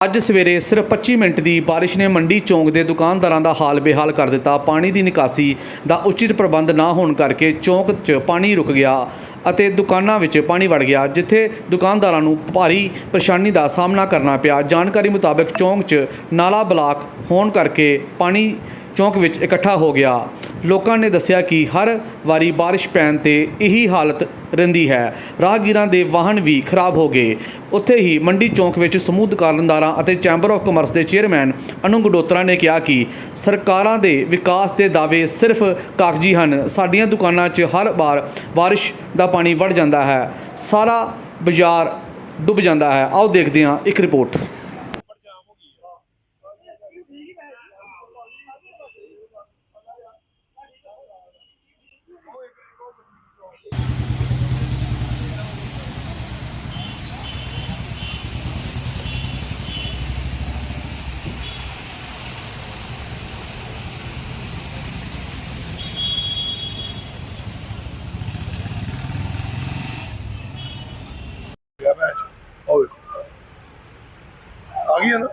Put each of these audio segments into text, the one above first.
ਅੱਜ ਸਵੇਰੇ ਸਿਰਫ 25 ਮਿੰਟ ਦੀ ਬਾਰਿਸ਼ ਨੇ ਮੰਡੀ ਚੌਂਕ ਦੇ ਦੁਕਾਨਦਾਰਾਂ ਦਾ ਹਾਲ ਬੇਹਾਲ ਕਰ ਦਿੱਤਾ। ਪਾਣੀ ਦੀ ਨਿਕਾਸੀ ਦਾ ਉਚਿਤ ਪ੍ਰਬੰਧ ਨਾ ਹੋਣ ਕਰਕੇ ਚੌਂਕ 'ਚ ਪਾਣੀ ਰੁਕ ਗਿਆ ਅਤੇ ਦੁਕਾਨਾਂ ਵਿੱਚ ਪਾਣੀ ਵੜ ਗਿਆ, ਜਿੱਥੇ ਦੁਕਾਨਦਾਰਾਂ ਨੂੰ ਭਾਰੀ ਪਰੇਸ਼ਾਨੀ ਦਾ ਸਾਹਮਣਾ ਕਰਨਾ ਪਿਆ। ਜਾਣਕਾਰੀ ਮੁਤਾਬਕ ਚੌਂਕ 'ਚ ਨਾਲਾ ਬਲਾਕ ਹੋਣ ਕਰਕੇ ਪਾਣੀ ਚੌਂਕ ਵਿੱਚ ਇਕੱਠਾ ਹੋ ਗਿਆ। ਲੋਕਾਂ ਨੇ ਦੱਸਿਆ ਕਿ ਹਰ ਵਾਰੀ ਬਾਰਿਸ਼ ਪੈਣ ਤੇ ਇਹੀ ਹਾਲਤ ਰਹਿੰਦੀ ਹੈ। ਰਾਹਗੀਰਾਂ ਦੇ ਵਾਹਨ ਵੀ ਖਰਾਬ ਹੋ ਗਏ। ਉੱਥੇ ਹੀ ਮੰਡੀ ਚੌਂਕ ਵਿੱਚ ਸਮੂਹ ਦੁਕਾਨਦਾਰਾਂ ਅਤੇ ਚੈਂਬਰ ਆਫ ਕਮਰਸ ਦੇ ਚੇਅਰਮੈਨ ਅਨੁ ਗਡੋਤਰਾ ਨੇ ਕਿਹਾ ਕਿ ਸਰਕਾਰਾਂ ਦੇ ਵਿਕਾਸ ਦੇ ਦਾਅਵੇ ਸਿਰਫ ਕਾਗਜ਼ੀ ਹਨ। ਸਾਡੀਆਂ ਦੁਕਾਨਾਂ 'ਚ ਹਰ ਵਾਰ ਬਾਰਿਸ਼ ਦਾ ਪਾਣੀ ਵੜ ਜਾਂਦਾ ਹੈ। ਸਾਰਾ ਬਾਜ਼ਾਰ ਡੁੱਬ ਜਾਂਦਾ ਹੈ। ਆਓ ਦੇਖਦੇ ਹਾਂ ਇੱਕ ਰਿਪੋਰਟ ਗਿਆ ਮੈਚ ਉਹ ਵੇਖੋ ਆ ਗਈ ਹੈ ਨਾ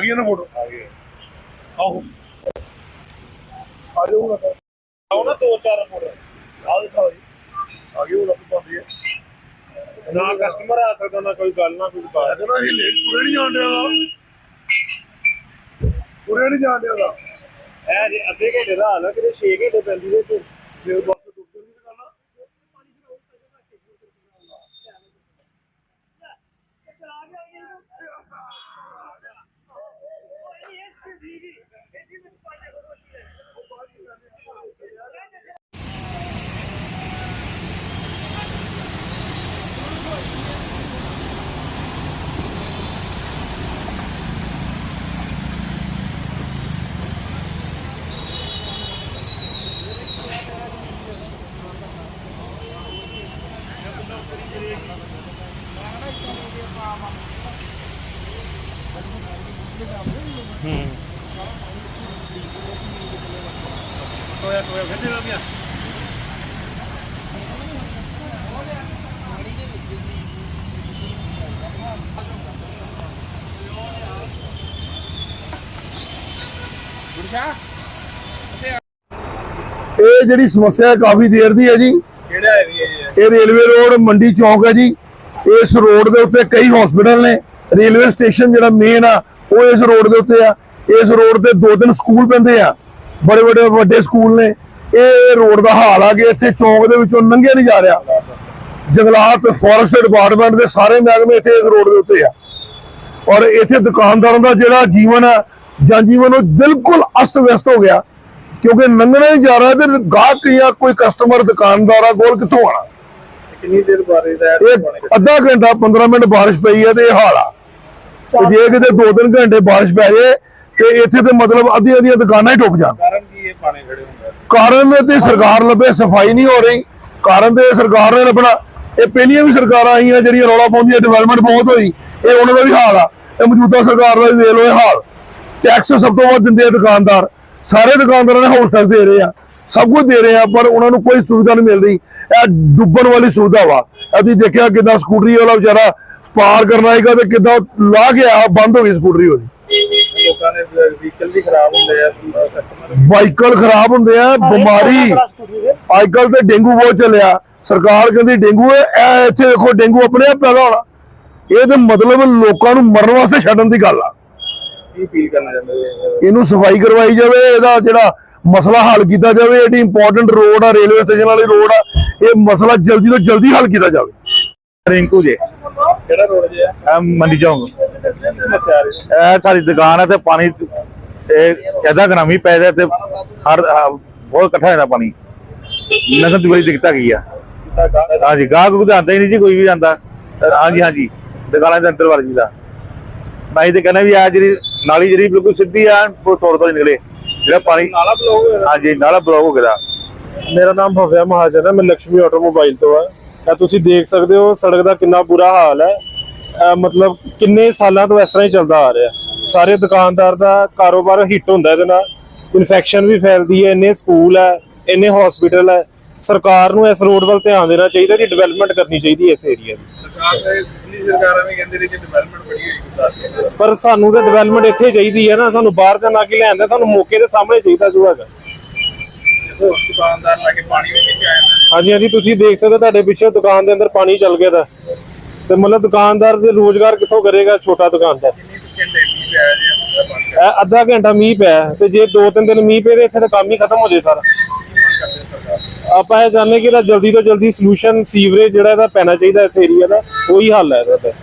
ਆ ਗਈ ਨਾ ਫੋਟੋ। ਆ ਗਈ ਆਹੋ। ਆ ਜਾਊਗਾ ਆਉ ਨਾ ਦੋ ਚਾਰ ਫੁੱਟ। ਆ ਦਿਖਾਓ ਜੀ। ਆ ਗਈ ਉਹ ਲੱਗ ਪਾਉਂਦੀ ਹੈ। ਨਾ ਕਸਟਮਰ ਆ ਸਕਦਾ ਨਾ ਕੋਈ ਗੱਲ ਨਾ ਕੋਈ ਬਾਤ। ਕਹਿੰਦਾ ਇਹ ਲੇਟ ਪੂਰੇ ਨਹੀਂ ਜਾਣ ਡਿਆ ਦਾ ਪੂਰੇ ਨਹੀਂ ਜਾਣ ਡਿਆ ਦਾ ਇਹ ਜੇ ਅੱਧੇ ਘੰਟੇ ਦਾ ਹਾਲ ਹੈ ਕਿਤੇ 6 ਘੰਟੇ ਪੈਂਦੀ ਹੈ ਤੇ। Hmm. ਟੋਇਆ ਟੋਇਆ ਫਿਰ ਦੇ ਗਿਆ ਇਹ ਜਿਹੜੀ ਸਮੱਸਿਆ ਕਾਫੀ ਦੇਰ ਦੀ ਹੈ ਜੀ। ਕਿਹੜਾ ਏਰੀਆ ਹੈ ਇਹ? ਰੇਲਵੇ ਰੋਡ ਮੰਡੀ ਚੌਂਕ ਹੈ ਜੀ। ਇਸ ਰੋਡ ਦੇ ਉੱਤੇ ਕਈ ਹਸਪੀਟਲ ਨੇ। ਰੇਲਵੇ ਸਟੇਸ਼ਨ ਜਿਹੜਾ ਮੇਨ ਆ ਉਹ ਇਸ ਰੋਡ ਦੇ ਉੱਤੇ ਆ। ਇਸ ਰੋਡ ਤੇ ਦੋ ਤਿੰਨ ਸਕੂਲ ਪੈਂਦੇ ਆ ਬੜੇ ਬੜੇ ਵੱਡੇ ਸਕੂਲ ਨੇ। ਇਹ ਰੋਡ ਦਾ ਹਾਲ ਆ ਕਿ ਇੱਥੇ ਚੌਂਕ ਦੇ ਵਿੱਚੋਂ ਲੰਘਿਆ ਨਹੀਂ ਜਾ ਰਿਹਾ। ਜੰਗਲਾਤ ਫੋਰੈਸਟ ਡਿਪਾਰਟਮੈਂਟ ਦੇ ਸਾਰੇ ਮਹਿਕਮੇ ਇੱਥੇ ਇਸ ਰੋਡ ਦੇ ਉੱਤੇ ਆ। ਔਰ ਇੱਥੇ ਦੁਕਾਨਦਾਰਾਂ ਦਾ ਜਿਹੜਾ ਜੀਵਨ ਆ ਜਨਜੀਵਨ ਉਹ ਬਿਲਕੁਲ ਅਸਤ ਵਿਅਸਤ ਹੋ ਗਿਆ। ਕਿਉਂਕਿ ਲੰਘਣਾ ਹੀ ਜਾ ਰਿਹਾ ਤੇ ਗਾਹਕ ਜਾਂ ਕੋਈ ਕਸਟਮਰ ਦੁਕਾਨਦਾਰਾਂ ਕੋਲ ਕਿੱਥੋਂ ਆਣਾ ਕਿੰਨੀ ਦੇਰ ਬਾਰੇ ਦਾ ਇਹ ਅੱਧਾ ਘੰਟਾ 15 ਮਿੰਟ ਬਾਰਿਸ਼ ਪਈ ਹੈ ਤੇ ਇਹ ਹਾਲ ਆ। ਜੇ ਕਿਤੇ 2-3 ਘੰਟੇ ਬਾਰਿਸ਼ ਪੈ ਜੇ ਤੇ ਇੱਥੇ ਤੇ ਮਤਲਬ ਅੱਧੀਆਂ ਅੱਧੀਆਂ ਦੁਕਾਨਾਂ ਹੀ ਡੁੱਬ ਜਾਣ। ਕਾਰਨ ਕੀ ਇਹ ਪਾਣੀ ਖੜੇ ਹੁੰਦਾ ਕਾਰਨ ਤੇ ਸਰਕਾਰ ਲੱਭੇ ਸਫ਼ਾਈ ਨਹੀਂ ਹੋ ਰਹੀ। ਕਾਰਨ ਤੇ ਸਰਕਾਰ ਨੇ ਲੱਭਣਾ। ਇਹ ਪਹਿਲੀਆਂ ਵੀ ਸਰਕਾਰਾਂ ਆਈਆਂ ਜਿਹੜੀਆਂ ਰੌਲਾ ਪਾਉਂਦੀਆਂ ਡਿਵੈਲਪਮੈਂਟ ਬਹੁਤ ਹੋਈ। ਇਹ ਉਹਨਾਂ ਦਾ ਵੀ ਹਾਲ ਆ। ਤੇ ਮੌਜੂਦਾ ਸਰਕਾਰ ਦਾ ਵੀ ਵੇਖ ਲਓ ਇਹ ਹਾਲ। ਟੈਕਸ ਸਭ ਤੋਂ ਵੱਧ ਦਿੰਦੇ ਆ ਦੁਕਾਨਦਾਰ। ਸਾਰੇ ਦੁਕਾਨਦਾਰਾਂ ਨੇ ਹਾਊਸ ਟੈਕਸ ਦੇ ਰਹੇ ਆ। ਸਭ ਕੁਝ ਦੇ ਰਹੇ ਆ ਪਰ ਉਹਨਾਂ ਨੂੰ ਕੋਈ ਸੁਵਿਧਾ ਨਹੀਂ ਮਿਲ ਰਹੀ। ਇਹ ਡੁੱਬਣ ਵਾਲੀ ਸੁਵਿਧਾ ਵਾ। ਇਹ ਤੁਸੀਂ ਦੇਖਿਆ ਕਿਦਾਂ ਸਕੂਟਰੀ ਵਾਲਾ ਵਿਚਾਰਾ ਪਾਰ ਕਰਨ ਆਏਗਾ ਤੇ ਕਿਦਾਂ ਲਾ ਕੇ ਆ ਬੰਦ ਹੋ ਗਈ ਸਕੂਟਰੀ ਉਹਦੀ। ਲੋਕਾਂ ਦੇ ਵਹੀਕਲ ਵੀ ਖਰਾਬ ਹੁੰਦੇ ਆ ਖਰਾਬ ਹੁੰਦੇ ਆ ਬਿਮਾਰੀ। ਅੱਜ ਕੱਲ ਤੇ ਡੇਂਗੂ ਬਹੁਤ ਚੱਲਿਆ। ਸਰਕਾਰ ਕਹਿੰਦੀ ਡੇਂਗੂ ਹੈ ਇੱਥੇ ਦੇਖੋ ਡੇਂਗੂ ਆਪਣੇ ਆਪ ਪੈਦਾ ਹੋਣਾ। ਇਹ ਤੇ ਮਤਲਬ ਲੋਕਾਂ ਨੂੰ ਮਰਨ ਵਾਸਤੇ ਛੱਡਣ ਦੀ ਗੱਲ ਆ। ਕੀ ਫੀਲ ਕਰਨਾ ਚਾਹੁੰਦੇ ਇਹਨੂੰ ਸਫ਼ਾਈ ਕਰਵਾਈ ਜਾਵੇ ਇਹਦਾ ਜਿਹੜਾ ਮਸਲਾ ਹੱਲ ਕੀਤਾ ਜਾਵੇ ਏਡੀ ਇੰਪੋਰਟੈਂਟ ਰੋਡ ਆ ਰੇਲਵੇ ਸਟੇਸ਼ਨ ਵਾਲੀ ਰੋਡ ਆ ਇਹ ਮਸਲਾ ਜਲਦੀ ਤੋਂ ਜਲਦੀ ਹੱਲ ਕੀਤਾ ਜਾਵੇ। ਰਿੰਕੂ ਜੀ। ਕਿਹੜਾ ਰੋਡ ਜੇ ਇਹ? ਮੰਡੀ ਚੌਂਕ। ਆ ਹੈ ਇਹ ਸਾਡੀ ਦੁਕਾਨ ਹੈ ਤੇ ਪਾਣੀ ਇਹ ਐਦਾ ਗਰਾਮੀ ਪੈ ਜਾਏ ਤੇ ਹਰ ਹ- ਬਹੁਤ ਇਕੱਠਾ ਹੋ ਜਾਂਦਾ ਪਾਣੀ। ਨਸਲ ਦੀ ਬੜੀ ਦਿੱਕਤ ਹੈਗੀ ਆ। ਹਾਂਜੀ ਗਾਹਕ ਕੋਈ ਹੀ ਨਹੀਂ ਜੀ ਕੋਈ ਵੀ ਆਉਂਦਾ ਹਾਂਜੀ ਹਾਂਜੀ ਦੁਕਾਨਾਂ ਦੇ ਅੰਦਰ ਵੜ ਜੀਦਾ ਮੈਂ ਤੇ ਕਹਿੰਦਾ ਵੀ ਆ ਜਿਹੜੀ ਨਾਲੀ ਜਿਹੜੀ ਬਿਲਕੁਲ ਸਿੱਧੀ ਆ ਉਹ ਤੋੜ ਤੋਂ ਹੀ ਨਿਕਲੇ। ਜਿਹੜਾ ਪਾਣੀ ਨਾਲਾ ਬਲੌਕ ਹੋਇਆ ਹਾਂਜੀ ਨਾਲਾ ਬਲੌਕ ਹੋ ਗਿਆ ਮੇਰਾ ਨਾਮ ਭਵਿਆ ਮਹਾਜਨ ਹੈ ਮੈਂ ਲక్ష్ਮੀ ਆਟੋਮੋਬਾਈਲ ਤੋਂ ਆ ਤੁਸੀਂ ਦੇਖ ਸਕਦੇ ਹੋ ਸੜਕ ਦਾ ਕਿੰਨਾ ਬੁਰਾ ਹਾਲ ਹੈ। ਮਤਲਬ ਕਿੰਨੇ ਸਾਲਾਂ ਤੋਂ ਇਸ ਤਰ੍ਹਾਂ ਹੀ ਚੱਲਦਾ ਆ ਰਿਹਾ। ਸਾਰੇ ਦੁਕਾਨਦਾਰ ਦਾ ਕਾਰੋਬਾਰ ਹਿੱਟ ਹੁੰਦਾ ਇਹਦੇ ਨਾਲ। ਇਨਫੈਕਸ਼ਨ ਵੀ ਫੈਲਦੀ ਹੈ ਇੰਨੇ ਸਕੂਲ ਹੈ ਇੰਨੇ ਹਸਪੀਟਲ ਹੈ। ਸਰਕਾਰ ਨੂੰ ਇਸ ਰੋਡ ਵੱਲ ਧਿਆਨ ਦੇਣਾ ਚਾਹੀਦਾ ਕਿ ਡਿਵੈਲਪਮੈਂਟ ਕਰਨੀ ਚਾਹੀਦੀ ਹੈ ਇਸ ਏਰੀਆ ਦੀ। ਕਾਂਗਰਸ ਦੀ ਸਰਕਾਰਾਂ ਵੀ ਕਹਿੰਦੇ ਨੇ ਕਿ ਡਿਵੈਲਪਮੈਂਟ ਬੜੀ ਹੋਈ ਗੁਰਦਾਸਪੁਰ ਦੀ। ਪਰ ਸਾਨੂੰ ਤਾਂ ਡਿਵੈਲਪਮੈਂਟ ਇੱਥੇ ਚਾਹੀਦੀ ਹੈ ਨਾ ਸਾਨੂੰ ਬਾਹਰ ਜਾਣਾ ਕੀ ਲੈਣ ਦਾ ਸਾਨੂੰ ਮੌਕੇ ਦੇ ਸਾਹਮਣੇ ਚਾਹੀਦਾ ਜੋ ਹੈਗਾ। ਜਦੋਂ ਦੁਕਾਨਦਾਰ ਲਾ ਕੇ ਪਾਣੀ ਵੀ ਨਹੀਂ ਆਇਆ ਹਾਂਜੀ ਹਾਂਜੀ ਤੁਸੀਂ ਦੇਖ ਸਕਦੇ ਹੋ ਤੁਹਾਡੇ ਪਿੱਛੇ ਦੁਕਾਨ ਦੇ ਅੰਦਰ ਪਾਣੀ ਚੱਲ ਗਿਆ ਦਾ ਤੇ ਮਤਲਬ ਦੁਕਾਨਦਾਰ ਦੇ ਰੋਜ਼ਗਾਰ ਕਿੱਥੋਂ ਕਰੇਗਾ ਛੋਟਾ ਦੁਕਾਨਦਾਰ? ਇਹ ਅੱਧਾ ਘੰਟਾ ਮੀਂਹ ਪਿਆ ਤੇ ਜੇ ਦੋ ਤਿੰਨ ਦਿਨ ਮੀਂਹ ਪਏ ਇੱਥੇ ਤਾਂ ਕੰਮ ਹੀ ਖਤਮ ਹੋ ਜੇ ਸਾਰਾ। ਆਪਾਂ ਇਹ ਚਾਹੁੰਦੇ ਕਿ ਇਹਦਾ ਜਲਦੀ ਤੋਂ ਜਲਦੀ ਸੋਲੂਸ਼ਨ ਸੀਵਰੇਜ ਜਿਹੜਾ ਇਹਦਾ ਪੈਣਾ ਚਾਹੀਦਾ ਇਸ ਏਰੀਆ ਦਾ, ਉਹੀ ਹੱਲ ਹੈ ਇਹਦਾ ਬੈਸਟ